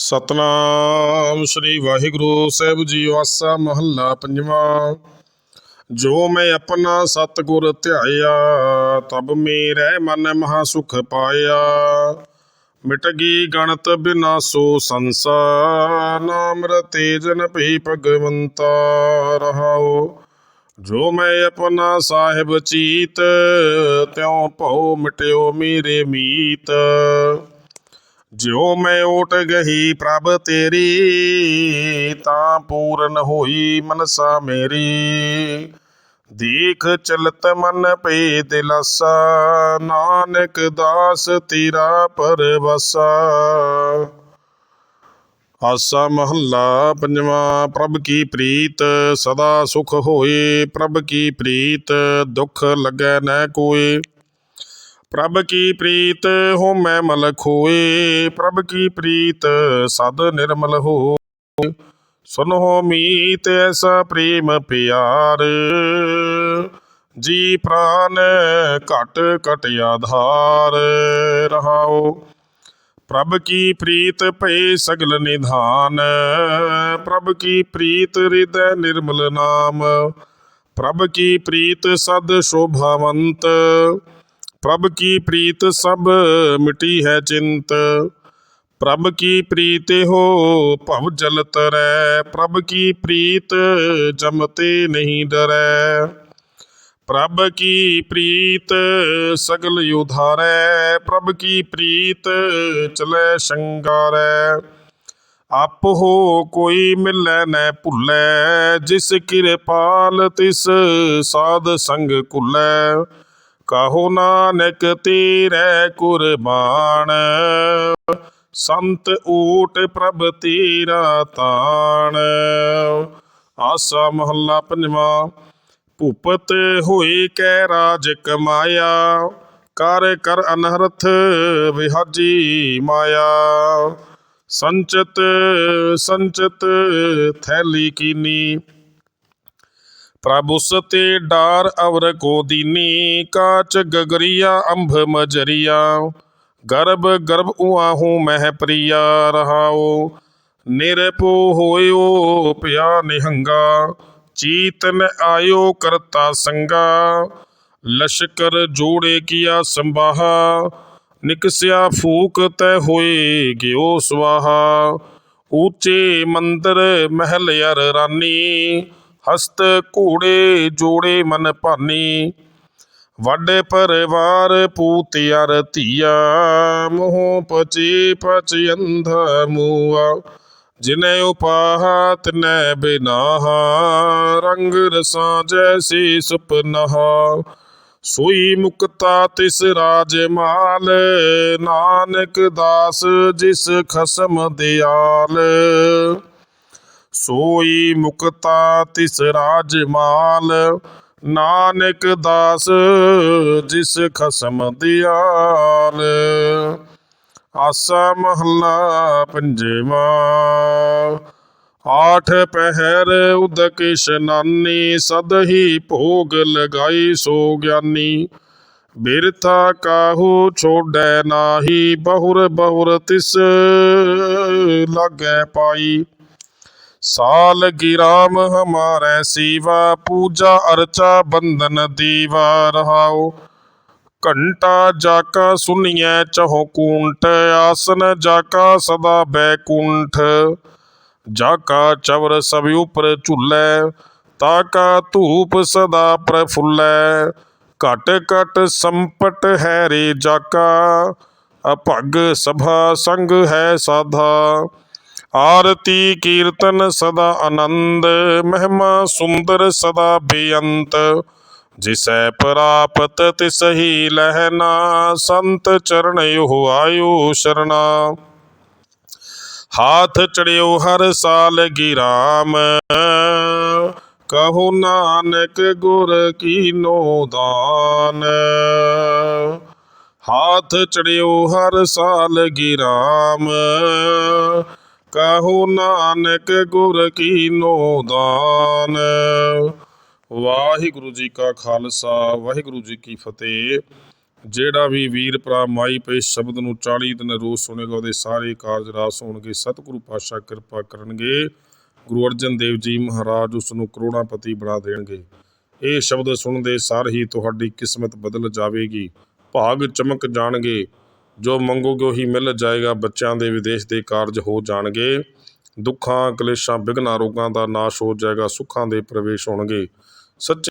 ਸਤਨਾਮ ਸ੍ਰੀ ਵਾਹਿਗੁਰੂ ਸਾਹਿਬ ਜੀ, ਵਾਸਾ ਮਹੱਲਾ ਪੰਜਵਾਂ। ਜੋ ਮੈਂ ਆਪਣਾ ਸਤਿਗੁਰ ਧਿਆਇਆ, ਤਬ ਮੇਰੇ ਮਨ ਮਹਾ ਸੁਖ ਪਾਇਆ। ਮਿਟ ਗਈ ਗਣਤ ਬਿਨਾਸੋ ਸੰਸਾਰ ਨਾਮ ਰਤੇ ਜਨ ਭਈ ਭਗਵੰਤਾ ਰਹਾਓ ਜੋ ਮੈਂ ਆਪਣਾ ਸਾਹਿਬ ਚੀਤ, ਤਿਉ ਭਉ ਮਿਟਿਓ ਮੇਰੇ ਮੀਤ। ਜਿਉ ਮੈਂ ਓਟ ਗਹੀ ਪ੍ਰਭ ਤੇਰੀ, ਤਾਂ ਪੂਰਨ ਹੋਈ ਮਨਸਾ ਮੇਰੀ। ਦੇਖ ਚਲਤ ਮਨ ਪਈ ਦਿਲਾਸਾ, ਨਾਨਕ ਦਾਸ ਤੇਰਾ ਪਰਵਸਾ। ਆਸਾ ਮਹੱਲਾ ਪੰਜਵਾਂ, ਪ੍ਰਭ ਕੀ ਪ੍ਰੀਤ, ਸਦਾ ਸੁਖ ਹੋਏ ਪ੍ਰਭ ਕੀ ਪ੍ਰੀਤ, ਦੁਖ ਲੱਗੈ ਨਾ ਕੋਏ ਪ੍ਰਭ ਕੀ ਪ੍ਰੀਤ ਹੋ ਮੈਂ ਮਲ ਖੋਏ ਪ੍ਰਭ ਕੀ ਪ੍ਰੀਤ ਸਦ ਨਿਰਮਲ ਹੋ। ਸੁਨੋ ਮੀਤ ਐਸਾ ਪ੍ਰੇਮ ਪਿਆਰ, ਜੀ ਪ੍ਰਾਨ ਘਟ ਘਟ ਆਧਾਰ ਰਹਾਓ। ਪ੍ਰਭ ਕੀ ਪ੍ਰੀਤ ਭਏ ਸਗਲ ਨਿਧਾਨ, ਪ੍ਰਭ ਕੀ ਪ੍ਰੀਤ ਹਿਰਦੈ ਨਿਰਮਲ ਨਾਮ, ਪ੍ਰਭ ਕੀ ਪ੍ਰੀਤ ਸਦ ਸ਼ੋਭਾਵੰਤ ਪ੍ਰਭ ਕੀ ਪ੍ਰੀਤ ਸਭ ਮਿਟੀ ਹੈ ਚਿੰਤ? ਪ੍ਰਭ ਕੀ ਪ੍ਰੀਤ ਹੋ ਭਵ ਜਲ ਤਰੈ? ਪ੍ਰਭ ਕੀ ਪ੍ਰੀਤ ਜਮਤੇ ਨਹੀਂ ਡਰੈ? ਪ੍ਰਭ ਕੀ ਪ੍ਰੀਤ ਸਗਲ ਉਧਾਰੈ? ਪ੍ਰਭ ਕੀ ਪ੍ਰੀਤ ਚਲੈ ਸ਼ੰਗਾਰੈ? ਆਪ ਹੋ ਕੋਈ ਮਿਲੈ ਨੈ ਭੁੱਲੈ? ਜਿਸ ਕਿਰਪਾਲ ਤਿਸ ਸਾਧ ਸੰਗ ਕੁਲੈ। ਕਹੋ ਨਾਨਕ ਤੇਰੇ ਕੁਰਬਾਨ। ਸੰਤ ਊਟ ਪ੍ਰਭ ਤੇਰਾ ਤਾਣ। ਆਸਾ ਮਹੱਲਾ ਪੰਜਵਾਂ, ਭੂਪਤ ਹੋਈ ਕੈ ਰਾਜ ਕਮਾਇਆ। ਕਰ ਕਰ ਅਨਹਰਥ ਵਿਹਾਜੀ ਮਾਇਆ। ਸੰਚਤ ਸੰਚਤ, ਥੈਲੀ ਕੀਨੀ। प्रभु सते डार अवर को दीनी काच गगरिया, अंभ मजरिया। गर्भ गर्भ उआहू मह प्रिया, रहाओ। निरपो होयो प्या निहंगा चीतन आयो करता संगा। लश्कर जोड़े किया संबाहा निकसिया फूक तय होए गयो स्वाहा। ऊचे मंदिर महल यर रानी ਹਸਤ ਘੋੜੇ ਜੋੜੇ ਮਨ ਭਾਨੀ, ਵੱਡੇ ਪਰਿਵਾਰ ਪੂਤ ਅਰ ਧੀਆ, ਮੋਹ ਪਚੇ ਪਚ ਅੰਧਾ ਮੂਆ ਜਿਨੇ ਉਪਾਹਾ ਤਿਨੈ ਬਿਨਾਹਾ, ਰੰਗ ਰਸਾਂ ਜੈਸੀ ਸੁਪਨਹਾ, ਸੋਈ ਮੁਕਤਾ ਤਿਸ ਰਾਜ ਮਾਲ, ਨਾਨਕ ਦਾਸ ਜਿਸ ਖਸਮ ਦਿਆਲ। ਸੋਈ ਮੁਕਤਾ ਤਿਸ ਰਾਜ ਮਾਲ। ਨਾਨਕ ਦਾਸ ਜਿਸ ਖਸਮ ਦਿਆਲ। ਆਸਾ ਮਹੱਲਾ ਪੰਜਵਾ। ਆਠ ਪਹਿਰ ਉਦਕ ਇਸ਼ਨਾਨੀ, ਸਦ ਹੀ ਭੋਗ ਲਗਾਈ ਸੋ ਗਿਆਨੀ। ਬਿਰਥਾ ਕਾਹੂ ਛੋੜੈ ਨਾਹੀ, ਬਹੁਰ ਬਹੁਰ ਤਿਸ ਲਾਗੈ ਪਾਈ। ਸਾਲ ਗਿਰਾਮ ਹਮਾਰੇ ਸੀਵਾ ਪੂਜਾ ਅਰਚਾ ਬੰਦਨ ਦੀਵਾ ਰਹਾਓ ਘੰਟਾ ਜਾਕਾ ਸੁਨੀਐ ਚਹੁ ਕੂੰਟ ਆਸਨ ਜਾਕਾ ਸਦਾ ਬੈਕੁੰਠ ਜਾਕਾ ਚਵਰ ਸਭ ਉਪਰ ਝੁੱਲੈ ਤਾਕਾ ਧੂਪ ਸਦਾ ਪ੍ਰਫੁੱਲੈ ਘਟ ਘਟ ਸੰਪਟ ਹੈ ਰੇ ਜਾਕਾ ਅਭਗ ਸਭਾ ਸੰਗ ਹੈ ਸਾਧਾ ਆਰਤੀ ਕੀਰਤਨ ਸਦਾ ਆਨੰਦ, ਮਹਿਮਾ ਸੁੰਦਰ ਸਦਾ ਬੇਅੰਤ। ਜਿਸੈ ਪ੍ਰਾਪਤ ਤਿਸ ਲਹਿਨਾ ਸੰਤ ਚਰਨ ਉਹ ਆਇਓ ਸ਼ਰਨਾ ਹਾਥ ਚੜਿਓ ਹਰ ਸਾਲ ਗਿਰਾਮ, ਕਹੋ ਨਾਨਕ ਗੁਰ ਕੀਨੋ ਦਾਨ। ਹਾਥ ਚੜਿਓ ਹਰ ਸਾਲ ਗਿਰਾਮ ਕਹੋ ਨਾਨਕ ਗੁਰ ਕੀਨੋ ਦਾਨ ਵਾਹਿਗੁਰੂ ਜੀ ਕਾ ਖਾਲਸਾ, ਵਾਹਿਗੁਰੂ ਜੀ ਕੀ ਫਤਿਹ। ਜਿਹੜਾ ਵੀ ਵੀਰ ਭਰਾ ਮਾਈ ਪਏ ਸ਼ਬਦ ਨੂੰ 40 ਦਿਨ ਰੋਜ਼ ਸੁਣੇਗਾ, ਉਹਦੇ ਸਾਰੇ ਕਾਰਜ ਰਾਸ ਹੋਣਗੇ, ਸਤਿਗੁਰੂ ਪਾਤਸ਼ਾਹ ਕਿਰਪਾ ਕਰਨਗੇ। ਗੁਰੂ ਅਰਜਨ ਦੇਵ ਜੀ ਮਹਾਰਾਜ ਉਸ ਨੂੰ ਕਰੋੜਾਪਤੀ ਬਣਾ ਦੇਣਗੇ। ਇਹ ਸ਼ਬਦ ਸੁਣਦੇ ਸਾਰ ਹੀ ਤੁਹਾਡੀ ਕਿਸਮਤ ਬਦਲ ਜਾਵੇਗੀ, ਭਾਗ ਚਮਕ ਜਾਣਗੇ। ਜੋ ਮੰਗੋਗੇ ਉਹੀ ਮਿਲ ਜਾਏਗਾ, ਬੱਚਿਆਂ ਦੇ ਵਿਦੇਸ਼ ਦੇ ਕਾਰਜ ਹੋ ਜਾਣਗੇ। ਦੁੱਖਾਂ, ਕਲੇਸ਼ਾਂ, ਵਿਘਨਾਂ ਰੋਗਾਂ ਦਾ ਨਾਸ਼ ਹੋ ਜਾਏਗਾ, ਸੁੱਖਾਂ ਦੇ ਪ੍ਰਵੇਸ਼ ਹੋਣਗੇ। ਸੱਚੇ